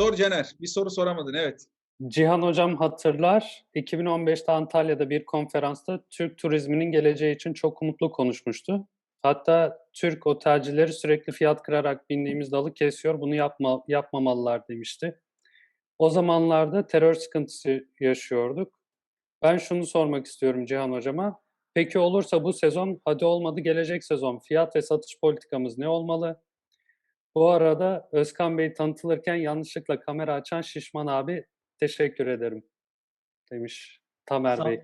Sor Caner. Bir soru soramadın evet. Cihan Hocam hatırlar, 2015'te Antalya'da bir konferansta Türk turizminin geleceği için çok umutlu konuşmuştu. Hatta Türk otelcileri sürekli fiyat kırarak bindiğimiz dalı kesiyor, bunu yapma, yapmamalılar demişti. O zamanlarda terör sıkıntısı yaşıyorduk. Ben şunu sormak istiyorum Cihan Hocama. Peki olursa bu sezon, hadi olmadı gelecek sezon fiyat ve satış politikamız ne olmalı? Bu arada Özkan Bey tanıtılırken yanlışlıkla kamera açan Şişman abi teşekkür ederim demiş Tamer Sağ- Bey.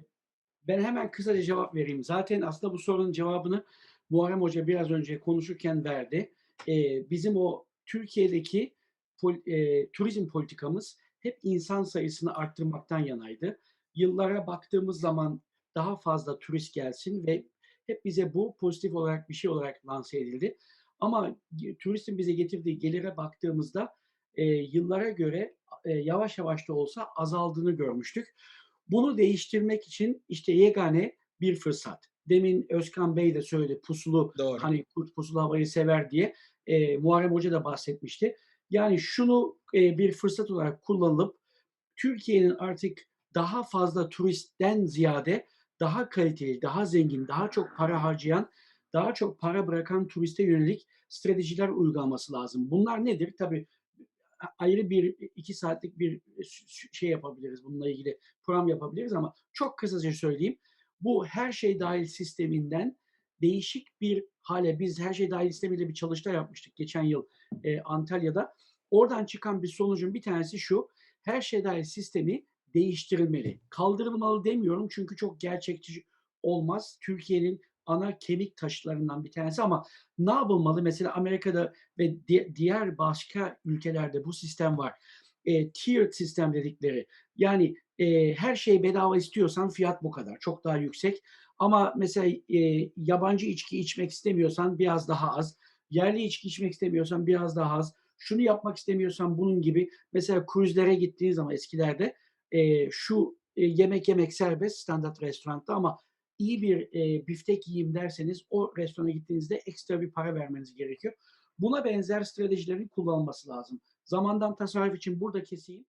Ben hemen kısaca cevap vereyim. Zaten aslında bu sorunun cevabını Muharrem Hoca biraz önce konuşurken verdi. Ee, bizim o Türkiye'deki pol- e, turizm politikamız hep insan sayısını arttırmaktan yanaydı. Yıllara baktığımız zaman daha fazla turist gelsin ve hep bize bu pozitif olarak bir şey olarak lanse edildi. Ama turistin bize getirdiği gelire baktığımızda e, yıllara göre e, yavaş yavaş da olsa azaldığını görmüştük. Bunu değiştirmek için işte yegane bir fırsat. Demin Özkan Bey de söyledi pusulu Doğru. hani kurt pusulu havayı sever diye. E, Muharrem Hoca da bahsetmişti. Yani şunu e, bir fırsat olarak kullanılıp Türkiye'nin artık daha fazla turistten ziyade daha kaliteli, daha zengin, daha çok para harcayan, daha çok para bırakan turiste yönelik stratejiler uygulaması lazım. Bunlar nedir? Tabii ayrı bir iki saatlik bir s- şey yapabiliriz. Bununla ilgili program yapabiliriz ama çok kısaca söyleyeyim. Bu her şey dahil sisteminden değişik bir hale biz her şey dahil sistemiyle bir çalıştay yapmıştık geçen yıl e, Antalya'da. Oradan çıkan bir sonucun bir tanesi şu. Her şey dahil sistemi değiştirilmeli. Kaldırılmalı demiyorum çünkü çok gerçekçi olmaz. Türkiye'nin ana kemik taşlarından bir tanesi ama ne yapılmalı? Mesela Amerika'da ve di- diğer başka ülkelerde bu sistem var. E, tiered sistem dedikleri. Yani e, her şey bedava istiyorsan fiyat bu kadar. Çok daha yüksek. Ama mesela e, yabancı içki içmek istemiyorsan biraz daha az. Yerli içki içmek istemiyorsan biraz daha az. Şunu yapmak istemiyorsan bunun gibi. Mesela kruzlere gittiğin zaman eskilerde e, şu e, yemek yemek serbest standart restoranda ama iyi bir e, biftek yiyeyim derseniz o restorana gittiğinizde ekstra bir para vermeniz gerekiyor. Buna benzer stratejilerin kullanılması lazım. Zamandan tasarruf için burada keseyim.